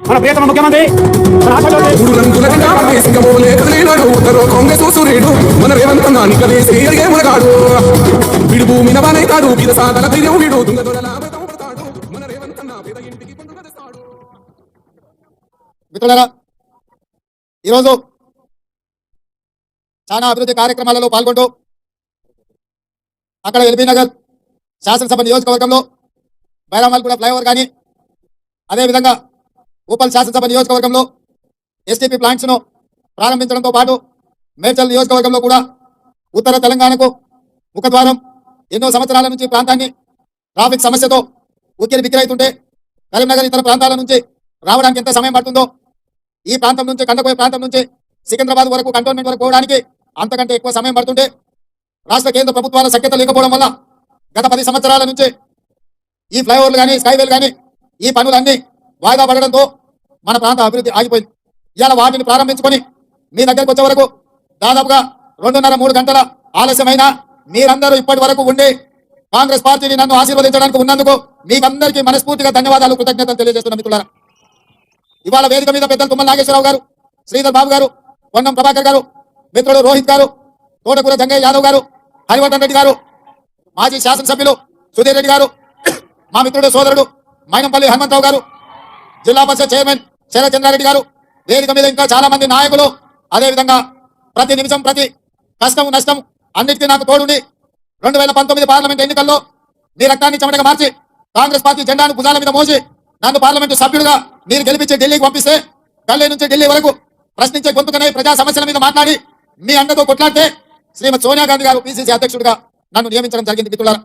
మన ప్రియతమ ముఖ్యమంత్రి మన సూర్యుడు మన నికలేసి ఎరిగే మునగాడు. విడు భూమి కాడు సాధన ధైర్యం వీడు. మన పేద ఇంటికి మిత్రులారా ఈరోజు చాలా అభివృద్ధి కార్యక్రమాలలో పాల్గొంటూ అక్కడ ఎల్బీ నగర్ శాసనసభ నియోజకవర్గంలో బైరామాల్గూడ ఫ్లైఓవర్ కానీ అదేవిధంగా ఉపల్ శాసనసభ నియోజకవర్గంలో ఎస్టీపీ ప్లాంట్స్ను ప్రారంభించడంతో పాటు మేడ్చల్ నియోజకవర్గంలో కూడా ఉత్తర తెలంగాణకు ముఖద్వారం ఎన్నో సంవత్సరాల నుంచి ప్రాంతాన్ని ట్రాఫిక్ సమస్యతో ఉక్కిరి బిక్కిరైతుంటే కరీంనగర్ ఇతర ప్రాంతాల నుంచి రావడానికి ఎంత సమయం పడుతుందో ఈ ప్రాంతం నుంచి కండకోయ ప్రాంతం నుంచి సికింద్రాబాద్ వరకు కంటోన్మెంట్ వరకు పోవడానికి అంతకంటే ఎక్కువ సమయం పడుతుంటే రాష్ట్ర కేంద్ర ప్రభుత్వాల సఖ్యత లేకపోవడం వల్ల గత పది సంవత్సరాల నుంచి ఈ ఫ్లైఓవర్లు కానీ స్కైవేలు కానీ ఈ పనులన్నీ వాయిదా పడడంతో మన ప్రాంత అభివృద్ధి ఆగిపోయింది. ఇవాళ వాటిని ప్రారంభించుకొని మీ దగ్గరకు వచ్చే వరకు దాదాపుగా రెండున్నర మూడు గంటల ఆలస్యమైన మీరందరూ ఇప్పటి వరకు ఉండి కాంగ్రెస్ పార్టీని నన్ను ఆశీర్వదించడానికి ఉన్నందుకు మీకందరికీ మనస్ఫూర్తిగా ధన్యవాదాలు కృతజ్ఞతలు తెలియజేస్తున్న మిత్రులారా. ఇవాళ వేదిక మీద పెద్దలు తుమ్మల నాగేశ్వరరావు గారు శ్రీధర్ బాబు గారు కొండం ప్రభాకర్ గారు మిత్రుడు రోహిత్ గారు తోటకూర జంగయ్య యాదవ్ గారు హరివర్ధన్ రెడ్డి గారు మాజీ శాసనసభ్యులు సుధీర్ రెడ్డి గారు మా మిత్రుడు సోదరుడు మైనంపల్లి హనుమంతరావు గారు జిల్లా పరిషత్ చైర్మన్ శరచంద్రారెడ్డి గారు వేదిక మీద ఇంకా చాలా మంది నాయకులు. అదేవిధంగా ప్రతి నిమిషం ప్రతి కష్టం నష్టం అన్నిటికీ నాకు తోడుండి. రెండు వేల పంతొమ్మిది పార్లమెంట్ ఎన్నికల్లో మీ రక్తాన్ని చెమటగా మార్చి కాంగ్రెస్ పార్టీ జెండాను భుజాల మీద మోసి నన్ను పార్లమెంటు సభ్యుడిగా మీరు గెలిపించి ఢిల్లీకి పంపిస్తే ఢిల్లీ నుంచి ఢిల్లీ వరకు ప్రశ్నించే గొంతుకనే ప్రజా సమస్యల మీద మాట్లాడి మీ అండతో కొట్లాడితే శ్రీమతి సోనియా గాంధీ గారు పిసిసి అధ్యక్షుడిగా నన్ను నియమించడం జరిగింది మిత్రులారా.